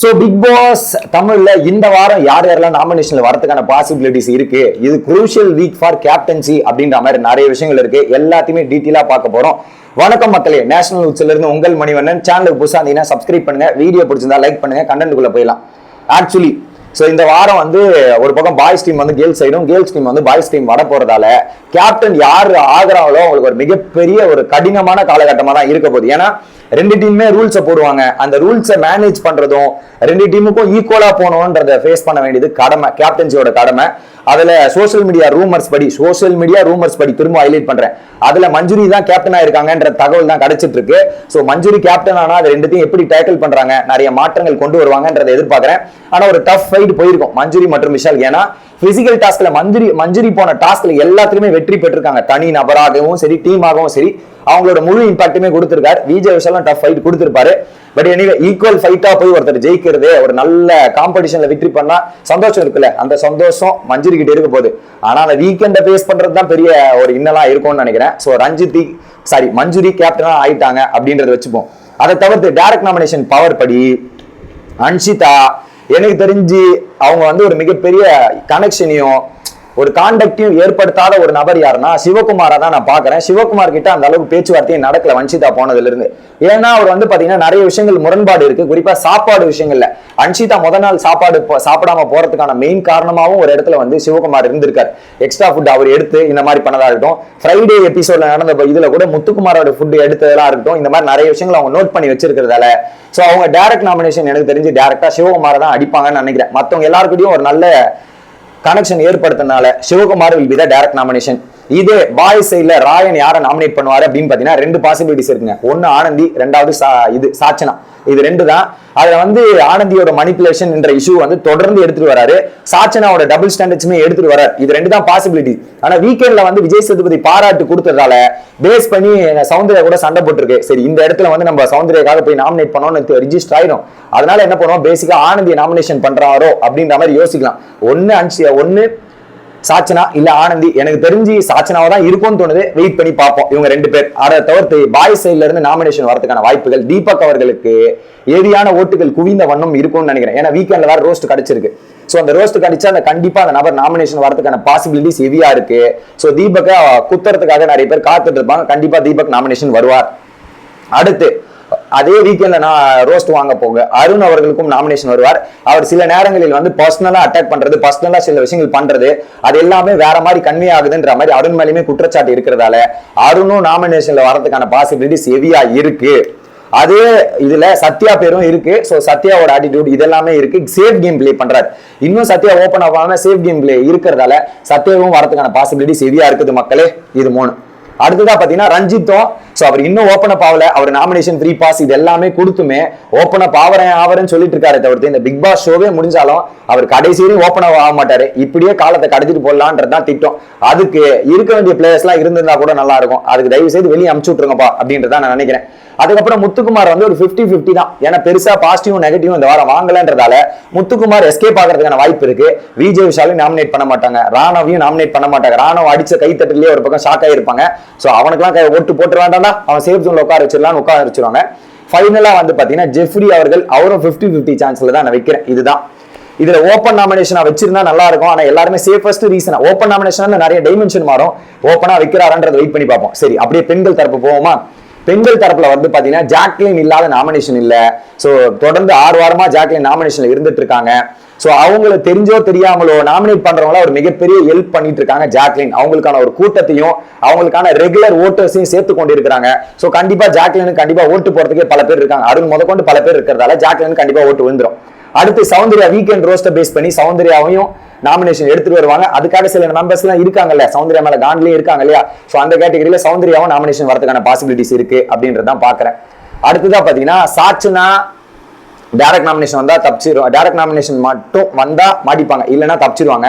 So big pass தமிழ்ல இந்த வாரம் யார் யாரெல்லாம் நாமினேஷன்ல வரதுக்கான பாசிபிலிட்டிஸ் இருக்கு? இது குரூஷியல் வீக் ஃபார் கேப்டன்சி அப்படின்ற மாதிரி நிறைய விஷயங்கள் இருக்கு. எல்லாத்தையுமே டீட்டெயிலாக பார்க்க போறோம். வணக்கம் மக்களே. நேஷனல் உச்சில இருந்து உங்கள் மணிவண்ணன். சேனலுக்கு புதுசாக இருந்தீங்கன்னா சப்ஸ்கிரைப் பண்ணுங்க. வீடியோ பிடிச்சிருந்தா லைக் பண்ணுங்க. கண்டென்ட்டுக்குள்ள போயிடலாம். ஆக்சுவலி ஸோ இந்த வாரம் வந்து ஒரு பக்கம் பாய்ஸ் டீம் வந்து கேர்ள்ஸ் சைடும் கேர்ள்ஸ் டீம் வந்து பாய்ஸ் டீம் வர போறதால கேப்டன் யார் ஆகுறாங்களோ அவங்களுக்கு ஒரு மிகப்பெரிய ஒரு கடினமான காலகட்டமாக தான் இருக்க போகுது. ஏன்னா ரெண்டு டீமுமே ரூல்ஸை போடுவாங்க. அந்த ரூல்ஸை மேனேஜ் பண்ணுறதும் ரெண்டு டீமுக்கும் ஈக்குவலாக போகணுன்றத ஃபேஸ் பண்ண வேண்டியது கடமை கேப்டன்சியோட கடமை. அதில் சோஷியல் மீடியா ரூமர்ஸ் படி சோஷியல் மீடியா ரூமர்ஸ் படி திரும்ப ஹைலைட் பண்ணுறேன் அதில் மஞ்சுரி தான் கேப்டன் ஆயிருக்காங்கன்ற தகவல் தான் கிடைச்சிட்டு இருக்கு. மஞ்சுரி கேப்டன் ஆனால் அது ரெண்டுத்தையும் எப்படி டேக்கிள் பண்ணுறாங்க நிறைய மாற்றங்கள் கொண்டு வருவாங்கன்றதை எதிர்பார்க்குறேன். ஆனால் ஒரு டஃப் ஃபைட் போயிருக்கோம். மஞ்சுரி மற்றும் விஷால். ஏன்னா பிசிக்கல் டாஸ்க்ல மஞ்சுரி மஞ்சுரி போன டாஸ்க்ல எல்லாத்துலயுமே வெற்றி பெற்றிருக்காங்க. தனி நபராகவும் சரி டீமாகவும் சரி அவங்களோட முழு இம்பாக்டுமே கொடுத்திருக்காரு. விஜய் விஷாலும் டஃப் ஃபைட் கொடுத்திருப்பாரு. பட் எனவே ஈக்குவல் ஃபைட்டா போய் ஒருத்தர் ஜெயிக்கிறது ஒரு நல்ல காம்படிஷன்ல வெற்றி பண்ணா சந்தோஷம் இருக்குல்ல? அந்த சந்தோஷம் மஞ்சுரி கிட்ட இருக்க போகுது. ஆனா அந்த வீக்கெண்டை ஃபேஸ் பண்றது தான் பெரிய ஒரு இன்னலா இருக்கும்னு நினைக்கிறேன். ஸோ ரஞ்சித் சாரி மஞ்சுரி கேப்டனா ஆயிட்டாங்க அப்படின்றத வச்சுப்போம். அதை தவிர்த்து டைரக்ட் நாமினேஷன் பவர் படி அன்ஷிதா எனக்கு தெரிஞ்சு அவங்க வந்து ஒரு மிகப்பெரிய கனெக்ஷனையும் ஒரு கான்டாக்டையும் ஏற்படுத்தாத ஒரு நபர் யாருன்னா சிவகுமாரை தான் நான் பாக்குறேன் சிவகுமார் கிட்ட அந்த அளவுக்கு பேச்சுவார்த்தையும் நடக்கல வன்ஷிதா போனதுல இருந்து ஏன்னா அவர் வந்து பாத்தீங்கன்னா நிறைய விஷயங்கள் முரண்பாடு இருக்கு. குறிப்பா சாப்பாடு விஷயங்கள்ல. அன்ஷிதா முத நாள் சாப்பாடு சாப்பிடாம போறதுக்கான மெயின் காரணமாகவும் ஒரு இடத்துல வந்து சிவகுமார் இருந்திருக்காரு. எக்ஸ்ட்ரா ஃபுட் அவர் எடுத்து இந்த மாதிரி பண்ணதா இருக்கட்டும். ஃப்ரைடே எபிசோட்ல நடந்த இதில் இதுல கூட முத்துக்குமாரோட ஃபுட் எடுத்ததெல்லாம் இருக்கட்டும். இந்த மாதிரி நிறைய விஷயங்கள் அவங்க நோட் பண்ணி வச்சிருக்கிறதால. சோ அவங்க டைரக்ட் நாமினேஷன் எனக்கு தெரிஞ்சு டைரக்டா சிவகுமாரை தான் அடிப்பாங்கன்னு நினைக்கிறேன். மத்தவங்க எல்லாருக்கிட்டையும் ஒரு நல்ல connection ஏற்படுத்தினால Sivakumar will be the direct nomination இதே பாய் சைட்ல ராயன் யாரை நாமினேட் பண்ணுவாரு அப்படின்னு பாத்தீங்கன்னா ரெண்டு பாசிபிலிட்டிஸ் இருக்குங்க. ஒன்னு ஆனந்தி ரெண்டாவது சா- இது சாச்சனா. இது ரெண்டு தான். அதுல வந்து ஆனந்தியோட மணிப்புலேஷன் என்ற இஷ்யூ வந்து தொடர்ந்து எடுத்துட்டு வராரு. சாச்சனாவோட டபுள் ஸ்டாண்டர்ட்ஸுமே எடுத்துட்டு வராரு. இது ரெண்டு தான் பாசிபிலிட்டி ஆனா வீக்கெண்ட்ல வந்து விஜய் சேதுபதி பாராட்டு கொடுத்ததால பேஸ் பண்ணி சௌந்தர்யா கூட சண்டை போட்டிருக்கு. சரி இந்த இடத்துல வந்து நம்ம சௌந்தர்யாக்காக போய் நாமினேட் பண்ணோம்னு ரிஜிஸ்டர் ஆயிடும் அதனால என்ன பண்ணுவோம்? பேசிக்கா ஆனந்தி நாமினேஷன் பண்றாரோ அப்படின்ற மாதிரி யோசிக்கலாம். ஒன்னு அஞ்சு ஒன்னு சாச்சனா இல்ல ஆனந்தி எனக்கு தெரிஞ்சு சாச்சனாவா தான் இருக்கும்னு தோணுது. வெயிட் பண்ணி பார்ப்போம். இவங்க ரெண்டு பேர். அதை தவிர்த்து பாய் சைட்ல இருந்து நாமினேஷன் வரதுக்கான வாய்ப்புகள் தீபக் அவர்களுக்கு ஏரியான ஓட்டுகள் குவிந்த வண்ணம் இருக்கும்னு நினைக்கிறேன். ஏன்னா வீக்கெண்ட்ல வேற ரோஸ்ட் கிடைச்சிருக்கு. ஸோ அந்த ரோஸ்ட் கிடைச்சா அந்த கண்டிப்பா அந்த நபர் நாமினேஷன் வரதுக்கான பாசிபிலிட்டிஸ் ஹெவியா இருக்கு. ஸோ தீபக்கை குத்துறதுக்காக நிறைய பேர் காத்துட்டு இருப்பாங்க. கண்டிப்பா தீபக் நாமினேஷன் வருவார். அடுத்து அதே வீக்கெண்ட்ல நான் ரோஸ்ட் வாங்க போங்க. அருண் அவர்களுக்கும் நாமினேஷன் வருவார். அவர் சில நேரங்களில் வந்து பர்சனலா அட்டாக் பண்றது பர்சனலா சில விஷயங்கள் பண்றது அது எல்லாமே வேற மாதிரி கன்வே ஆகுதுன்ற மாதிரி அருண் மேலேயுமே குற்றச்சாட்டு இருக்கிறதால அருணும் நாமினேஷன்ல வரதுக்கான பாசிபிலிட்டிஸ் ஹெவியா இருக்கு. அதே இதுல சத்யா பேரும் இருக்கு. ஸோ சத்யாவோட ஆட்டிடியூட் இதெல்லாமே இருக்கு. சேஃப் கேம் ப்ளே பண்றாரு. இன்னும் சத்யா ஓப்பன் ஆகாம சேஃப் கேம் ப்ளே இருக்கிறதால சத்யாவும் வரதுக்கான பாசிபிலிட்டி ஹெவியா இருக்குது மக்களே. இது மூணு. அடுத்ததா பாத்தீங்கன்னா ரஞ்சித்தும் ஸோ அவர் இன்னும் ஓப்பன் அப் ஆகல. அவர் நாமினேஷன் ஃப்ரீ பாஸ் இது எல்லாமே கொடுத்துமே ஓப்பன் அப் ஆவரேன் ஆவரேன்னு சொல்லிட்டு இருக்காரு தவிர்த்து இந்த பிக் பாஸ் ஷோவே முடிஞ்சாலும் அவர் கடைசி வரையும் ஓப்பன் ஆக மாட்டாரு. இப்படியே காலத்தை கடத்திட்டு போடலான்றது தான் திட்டம். அதுக்கு இருக்க வேண்டிய பிளேயர்ஸ் எல்லாம் இருந்திருந்தா கூட நல்லா இருக்கும். அதுக்கு தயவு செய்து வெளியே அமுச்சு விட்டுருங்கப்பா அப்படின்றத நான் நினைக்கிறேன். அதுக்கப்புறம் முத்துக்குமார் வந்து ஒரு 50 50 தான். ஏன்னா பெருசா பாசிட்டிவும் நெகட்டிவ் இந்த வாரம் வாங்கலன்றதால முத்துக்குமார் எஸ்கேப் ஆகிறதுக்கான வாய்ப்பு இருக்கு. விஜய் விஷாலையும் நாமினேட் பண்ண மாட்டாங்க. ராணவையும் நாமினேட் பண்ண மாட்டாங்க. ராணவ் அடிச்ச கைத்தட்டிலேயே ஒரு பக்கம் ஷாக் ஆயிருப்பாங்க. ஸோ அவனுக்குலாம் ஓட்டு போட்டு வேண்டாம்டா. அவன் சேஃப் ஜோன்ல உட்கார வச்சிடலாம்னு உட்கார வச்சிருவாங்க. ஃபைனலா வந்து பாத்தீங்கன்னா ஜெஃப்ரி அவர்கள் அவரும் 50 50 சான்ஸ்ல தான் நான் வைக்கிறேன். இதுதான். இதுல ஓப்பன் நாமினேஷனா வச்சிருந்தா நல்லா இருக்கும். ஆனா எல்லாருமே சேஃபஸ்ட் ரீசன் ஓப்பன் நாமினேஷன் நிறைய டைமென்ஷன் மாறும். ஓப்பனா வைக்கிறாரன்றதை வெயிட் பண்ணி பார்ப்போம். சரி அப்படியே பெண்கள் தரப்பு போவோமா? பெண்கள் தரப்புல வந்து பாத்தீங்கன்னா ஜாக்லின் இல்லாத நாமினேஷன் இல்ல. சோ தொடர்ந்து ஆறு வாரமா ஜாக்லின் நாமினேஷன்ல இருந்துட்டு இருக்காங்க. சோ அவங்கள தெரிஞ்சோ தெரியாமலோ நாமினேட் பண்றவங்கள ஒரு மிகப்பெரிய ஹெல்ப் பண்ணிட்டு இருக்காங்க ஜாக்லின். அவங்களுக்கான ஒரு கூட்டத்தையும் அவங்களுக்கான ரெகுலர் ஓட்டர்ஸையும் சேர்த்து கொண்டு இருக்கிறாங்க சோ கண்டிப்பா ஜாக்லினுக்கு கண்டிப்பா ஓட்டு போறதுக்கே பல பேர் இருக்காங்க. அருண் முதற்கொண்டு பல பேர் இருக்கிறதால ஜாக்லின் கண்டிப்பா ஓட்டு விழுந்துரும். அடுத்து சௌந்தர்யா வீக்கெண்ட் ரோஸ்ட பேஸ் பண்ணி சௌந்தர்யாவையும் நாமினேஷன் எடுத்துட்டு வருவாங்க. அதுக்காக சில மெம்பர்ஸ் எல்லாம் இருக்காங்கல்ல சௌந்தர்யா மேல காண்ட்லயே இருக்காங்க இல்லையா? சோ அந்த கேட்டகரியில சௌந்தர்யாவும் நாமினேஷன் வரதுக்கான பாசிபிலிட்டிஸ் இருக்கு அப்படின்றதான் பாக்குறேன் அடுத்ததா பாத்தீங்கன்னா சாட்சினா டைரக்ட் நாமினேஷன் வந்தா தப்பிச்சிரும். டைரக்ட் நாமினேஷன் மட்டும் வந்தா மாட்டிப்பாங்க. இல்லைன்னா தப்பிச்சிருவாங்க.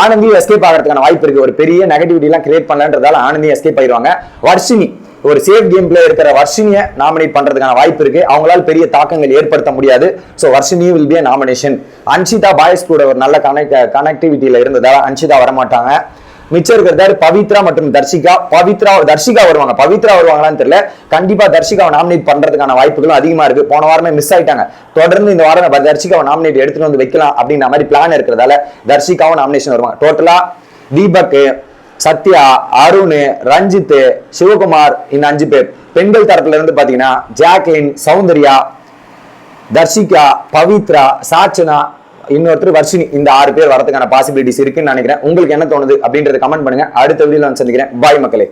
ஆனந்தி எஸ்கேப் ஆகிறதுக்கான வாய்ப்பு இருக்கு. ஒரு பெரிய நெகட்டிவிட்டி எல்லாம் கிரியேட் பண்ணலன்றதால ஆனந்தி எஸ்கேப் ஆயிடுவாங்க. வர்ஷினி ஒரு சேஃப் கேம் இருக்கிற வர்ஷினியை நாமினேட் பண்றதுக்கான வாய்ப்பு இருக்கு. அவங்களால பெரிய தாக்கங்கள் ஏற்படுத்த முடியாது. So Varshini will be nomination Anshitha boys கூட ஒரு நல்ல கனெக்ட் கனெக்டிவிட்டியில இருந்ததால் அன்ஷிதா வரமாட்டாங்க. மிச்சம் இருக்கிறதாரு பவித்ரா மற்றும் தர்ஷிகா. பவித்ரா தர்ஷிகா வருவாங்க. பவித்ரா வருவாங்களான்னு தெரியல. கண்டிப்பா தர்ஷிகாவை நாமினேட் பண்றதுக்கான வாய்ப்புகளும் அதிகமா இருக்கு. போன வாரமே மிஸ் ஆயிட்டாங்க. தொடர்ந்து இந்த வாரம் தர்ஷிகாவை நாமினேட் எடுத்துட்டு வந்து வைக்கலாம் அப்படின்ற மாதிரி பிளான் இருக்கிறதால தர்ஷிகாவும் நாமினேஷன் வருவாங்க. டோட்டலா தீபக் சத்யா அருண் ரஞ்சித் சிவகுமார் இந்த அஞ்சு பேர். பெண்கள் தரப்புல இருந்து பாத்தீங்கன்னா ஜாக்லின் சௌந்தர்யா தர்ஷிகா பவித்ரா சாச்சனா இன்னொருத்தர் வர்ஷினி. இந்த ஆறு பேர் வரதுக்கான பாசிபிலிட்டிஸ் இருக்குன்னு நினைக்கிறேன். உங்களுக்கு என்ன தோணுது அப்படின்றத கமெண்ட் பண்ணுங்க. அடுத்த வீடியோல வந்து சந்திக்கிறேன். பாய் மக்களே.